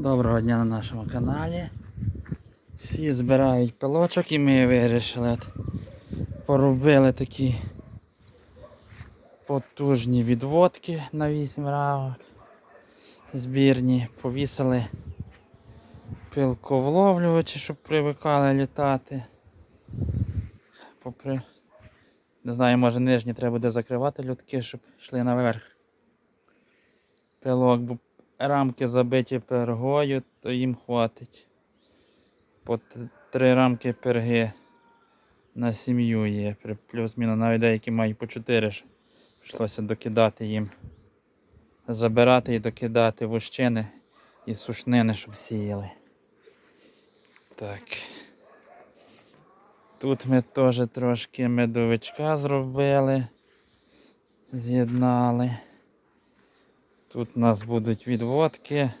Доброго дня на нашому каналі. Всі збирають пилочок і ми вирішили от, поробили такі потужні відводки на 8 рамок. Збірні, повісили пилковловлювачі, щоб привикали літати. Попри... Не знаю, може нижні треба буде закривати лютки, щоб йшли наверх. Пилок, бо рамки забиті пергою, то їм хватить. По три рамки перги на сім'ю є. Плюс-мінус навіть деякі мають по чотири. ж. Прийшлося докидати їм. Забирати і докидати вущини і сушнини, щоб сіяли. Так. Тут ми теж трошки медовичка зробили. З'єднали. Тут у нас будуть відводки,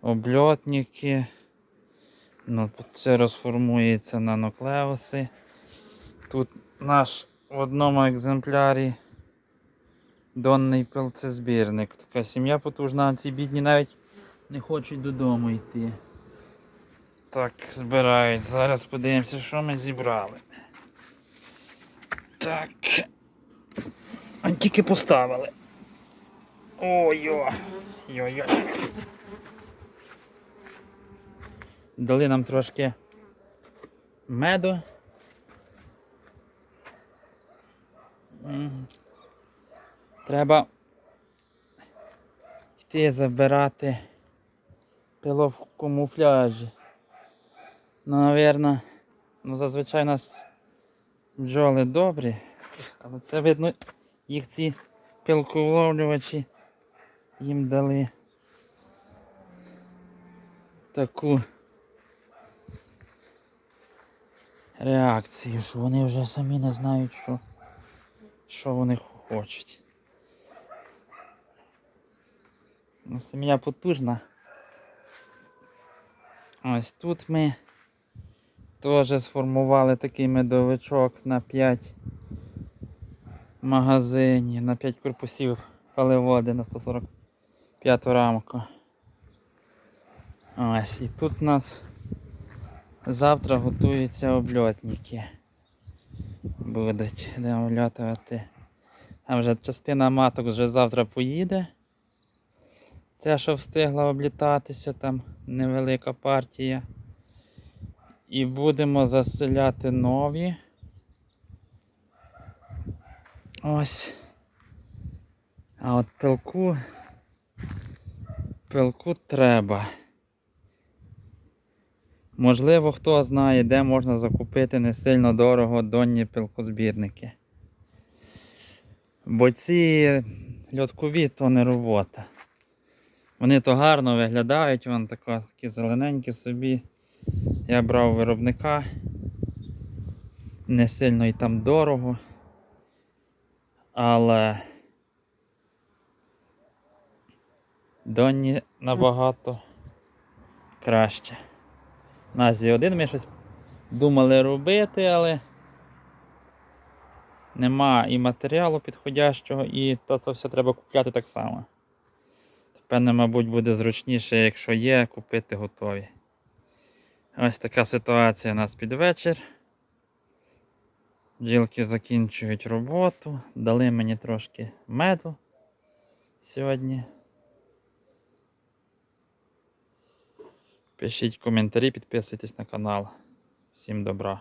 обльотники. Ну, це розформується на нуклеуси. Тут наш в одному екземплярі донний пилцезбірник. Така сім'я потужна, ці бідні навіть не хочуть додому йти. Так, збирають. Зараз подивимося, що ми зібрали. Так. А тільки поставили. Ой-ой. Йой-йой. Дали нам трошки меду. Треба йти забирати пило в камуфляжі. Ну, навірно, ну зазвичай у нас бджоли добрі, але це видно їх ці пилковловлювачі їм дали таку реакцію, що вони вже самі не знають, що, що вони хочуть. Ну, сім'я потужна. Ось тут ми теж сформували такий медовичок на 5 магазинів, на 5 корпусів паливоди на 145 рамку. Ось, і тут у нас завтра готуються обльотники. Будуть будемо вльотувати. Там вже частина маток вже завтра поїде. Те, що встигла облітатися, там невелика партія. І будемо заселяти нові. Ось. А от пилку. Пилку треба. Можливо, хто знає, де можна закупити не сильно дорого донні пилкозбірники. Бо ці льоткові то не робота. Вони то гарно виглядають, вон тако, такі зелененькі собі. Я брав виробника. Не сильно і там дорого. Але Донні набагато краще. Нас є один, ми щось думали робити, але нема і матеріалу підходящого, і то, то все треба купляти так само. Певне, мабуть, буде зручніше, якщо є, купити готові. Ось така ситуація у нас під вечір. Бджілки закінчують роботу. Дали мені трошки меду сьогодні. Пишіть коментарі, підписуйтесь на канал. Всім добра.